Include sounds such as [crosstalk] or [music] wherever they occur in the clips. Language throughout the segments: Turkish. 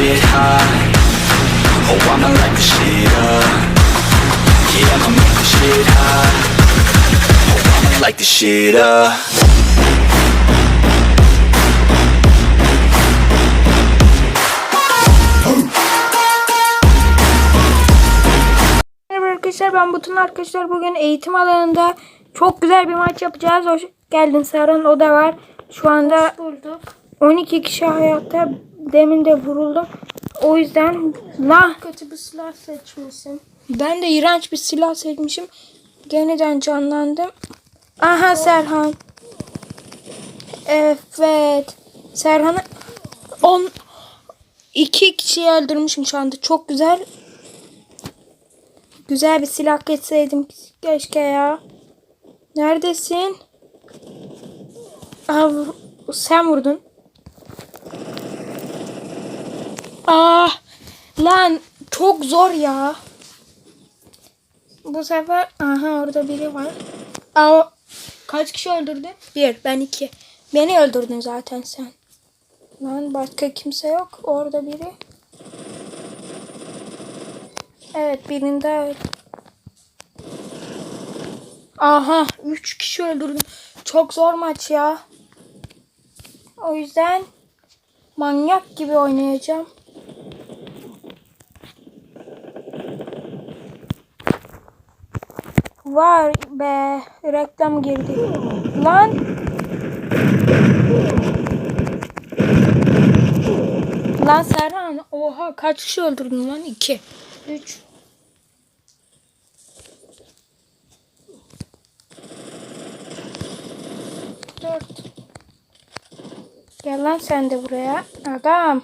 shit hot Oh, I'ma light the shit up. Yeah, I'ma make the shit hot Oh, I'ma light the shit up. Merhaba arkadaşlar ben Butun. Arkadaşlar bugün eğitim alanında çok güzel bir maç yapacağız. Hoş geldin Serhan o da var. Şu anda 12 kişi hayatta demin de vuruldum. O yüzden la Kötü bir silah seçmişsin. ben de iğrenç bir silah seçmişim. Yeniden canlandım. Aha Serhan. Evet. Serhan'ı 10 2 kişiyi öldürmüşüm şu anda. Çok güzel. Güzel bir silah geçseydim keşke ya. Neredesin? Aa, sen vurdun. Ah lan çok zor ya. Bu sefer aha orada biri var. Aa, kaç kişi öldürdün? Bir ben iki. Beni öldürdün zaten sen. Lan başka kimse yok. Orada biri. Evet birinde evet. Aha 3 kişi öldürdüm. Çok zor maç ya. O yüzden manyak gibi oynayacağım. Var be reklam girdi. Lan Lan Serhan oha kaç kişi öldürdün lan? 2 3 4 Gel lan sen de buraya. Adam.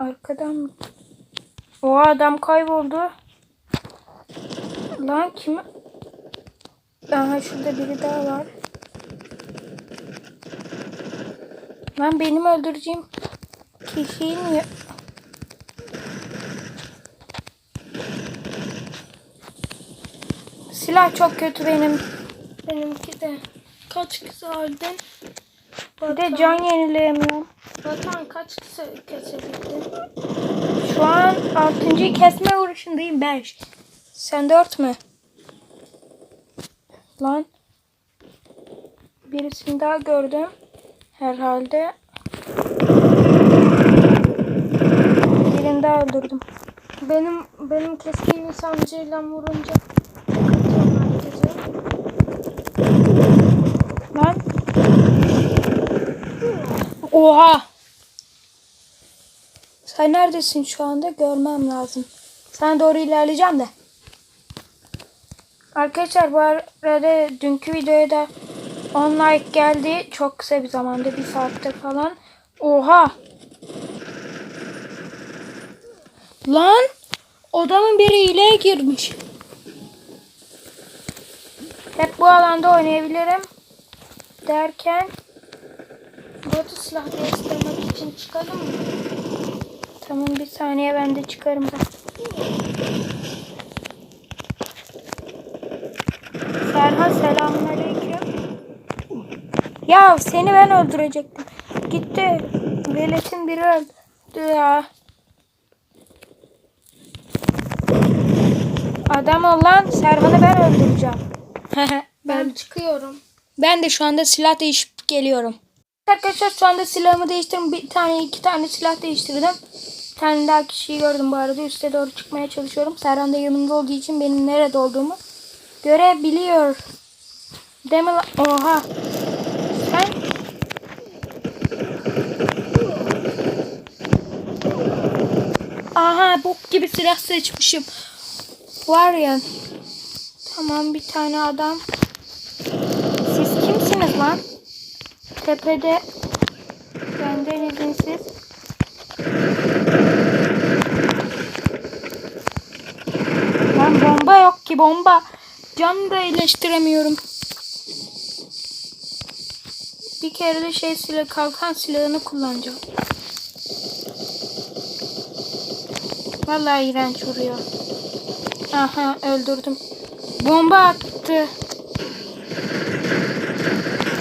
Arkadan? O adam kayboldu. Lan kim? Aha şurada biri daha var. Lan benim öldüreceğim kişiyi niye? Silah çok kötü benim. Benimki de. Kaç kişi öldün? Bir de can yenileyemiyorum. Vatan kaç kişi kesebildin? Şu an 6. kesme vuruşundayım 5. Sen 4 mü? Lan. Birisini daha gördüm. Herhalde. Birini daha öldürdüm. Benim benim keskin nişancıyla vurunca. Lan. Oha. Sen neredesin şu anda? Görmem lazım. Sana doğru ilerleyeceğim de. Arkadaşlar bu arada dünkü videoya da 10 like geldi. Çok kısa bir zamanda. Bir saatte falan. Oha. Lan. Odamın biri hileye girmiş. Hep bu alanda oynayabilirim. Derken Batı silah değiştirmek için çıkalım mı? Tamam bir saniye ben de çıkarım da. Serhan selamünaleyküm. Ya seni ben öldürecektim. Gitti. Velet'in biri öldü ya. Adam ol lan. Serhan'ı ben öldüreceğim. [laughs] Ben çıkıyorum. Ben de şu anda silah değişip geliyorum. Arkadaşlar şu anda silahımı değiştirdim. Bir tane iki tane silah değiştirdim. Bir tane daha kişiyi gördüm bu arada. Üste doğru çıkmaya çalışıyorum. Serhan da yanımda olduğu için benim nerede olduğumu görebiliyor. Lan? Oha. Sen Aha bok gibi silah seçmişim. Var ya. Tamam bir tane adam. Siz kimsiniz lan? Tepede benden izinsiz. Lan bomba yok ki bomba. Cam da iyileştiremiyorum. Bir kere de şey silah kalkan silahını kullanacağım. Vallahi iğrenç vuruyor. Aha öldürdüm. Bomba attı.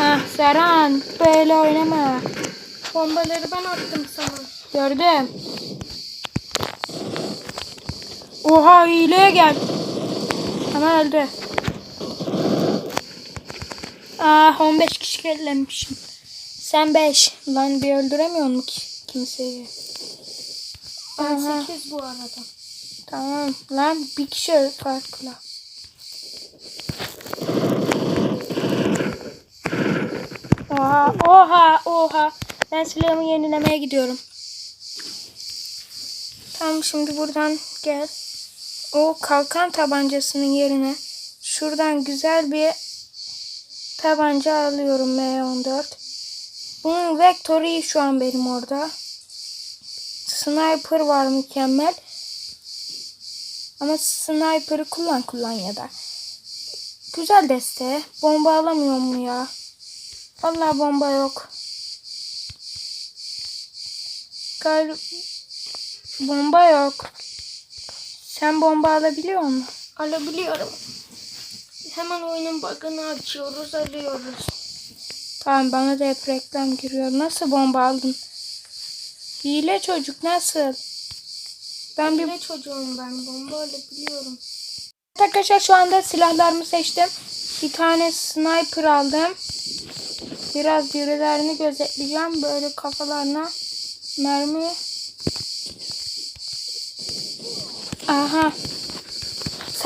Ah Serhan böyle oynama. Bombaları ben attım sana. Gördüm. Oha hileye gel. Ama öldü. Ah 15 kişi kellemişim. Sen 5. Lan bir öldüremiyor mu ki kimseyi? Ben Aha. 8 bu arada. Tamam lan bir kişi farklı. Oha oha oha. Ben silahımı yenilemeye gidiyorum. Tamam şimdi buradan gel. O kalkan tabancasının yerine şuradan güzel bir tabanca alıyorum M14. Bunun vektörü iyi şu an benim orada. Sniper var mükemmel. Ama sniper'ı kullan kullan ya da. Güzel deste. Bomba alamıyor mu ya? Vallahi bomba yok. Gal bomba yok. Sen bomba alabiliyor musun? Alabiliyorum. Hemen oyunun bug'ını açıyoruz, alıyoruz. Tamam bana da hep reklam giriyor. Nasıl bomba aldın? Hile çocuk nasıl? Ben bir Ne çocuğum ben, bomba alabiliyorum. Arkadaşlar şu anda silahlarımı seçtim. Bir tane sniper aldım. Biraz birilerini gözetleyeceğim. Böyle kafalarına mermi. Aha.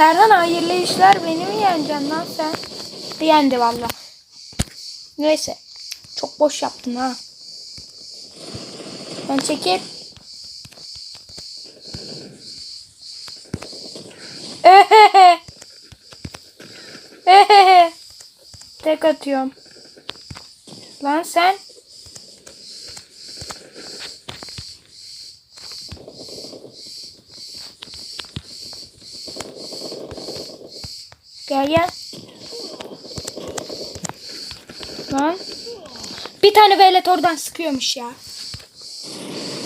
Serhan hayırlı işler beni mi yeneceksin lan sen? Yendi valla. Neyse. Çok boş yaptın ha. Ben çekil. Ehehe. Ehehe. Tek atıyorum. Lan sen. Gel gel. Lan. Bir tane velet oradan sıkıyormuş ya.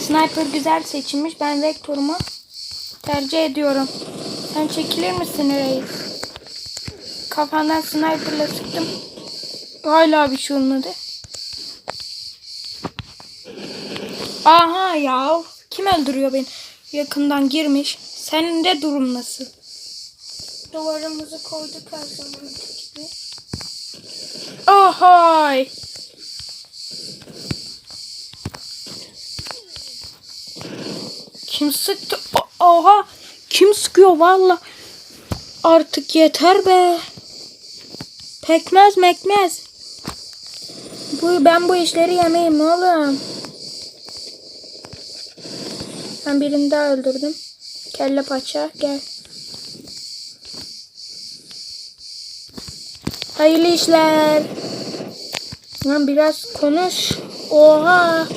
Sniper güzel seçilmiş. Ben vektörümü tercih ediyorum. Sen çekilir misin reis? Kafandan sniperla sıktım. Hala bir şey olmadı. Aha ya. Kim öldürüyor beni? Yakından girmiş. Senin de durum nasıl? Duvarımızı koyduk her zamanki gibi. Ohay. Kim sıktı? Oha. Kim sıkıyor valla? Artık yeter be. Pekmez mekmez. Bu, ben bu işleri yemeyeyim oğlum. Ben birini daha öldürdüm. Kelle paça gel. Hayırlı işler. Lan biraz konuş. Oha.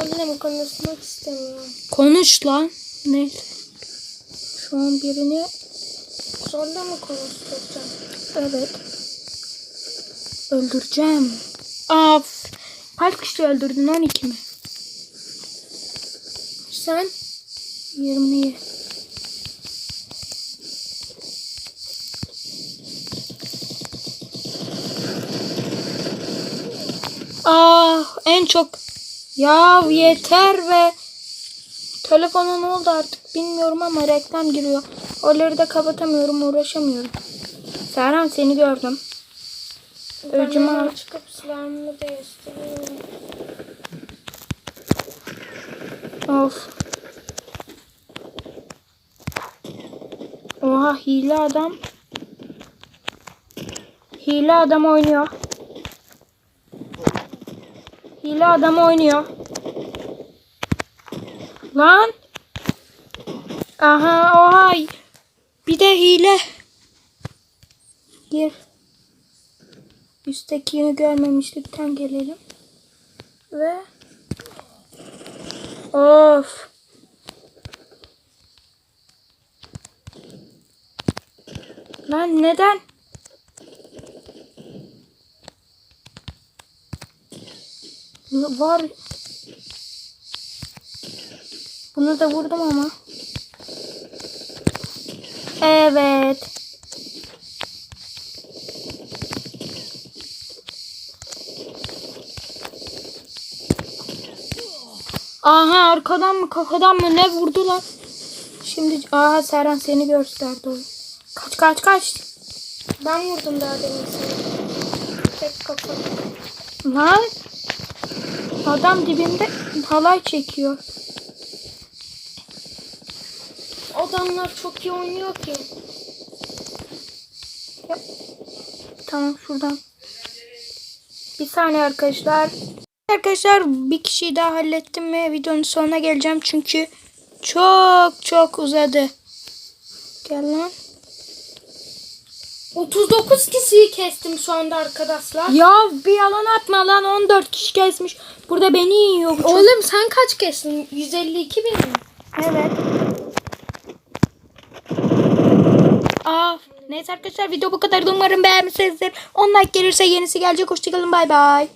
Annem konuşmak istemiyorum. Konuş lan. Neyse. Şu an birini Zorla mı konuşturacağım? evet öldüreceğim. Af. Kaç kişi öldürdün? 12 mi? Sen? 20'yi. Ah en çok. Ya yeter ve telefona ne oldu artık bilmiyorum ama reklam giriyor. Onları da kapatamıyorum uğraşamıyorum. Serhan seni gördüm. Öcümü al. çıkıp silahımı değiştiriyorum. Of. Oha hile adam. Hile adam oynuyor. Hile adam oynuyor. Lan. Aha oha. Bir de hile. Gir. Üsttekini görmemişlikten gelelim. Ve Of. Lan neden? Var. Bunu da vurdum ama. Evet. Aha arkadan mı kafadan mı ne vurdular? Şimdi aha Serhan seni gösterdi o. Kaç kaç kaç. Ben vurdum daha demin seni. Tek kafa. Lan. Adam dibimde halay çekiyor. Adamlar çok iyi oynuyor ki. Tamam şuradan. Bir saniye arkadaşlar. Arkadaşlar bir kişiyi daha hallettim ve videonun sonuna geleceğim çünkü çok çok uzadı. Gel lan. 39 kişiyi kestim şu anda arkadaşlar. Ya bir yalan atma lan 14 kişi kesmiş. Burada beni yiyor çocuk. Oğlum sen kaç kestin? 152 bin mi? Evet. Aa, neyse arkadaşlar video bu kadar. Umarım beğenmişsinizdir. 10 like gelirse yenisi gelecek. Hoşçakalın bay bay.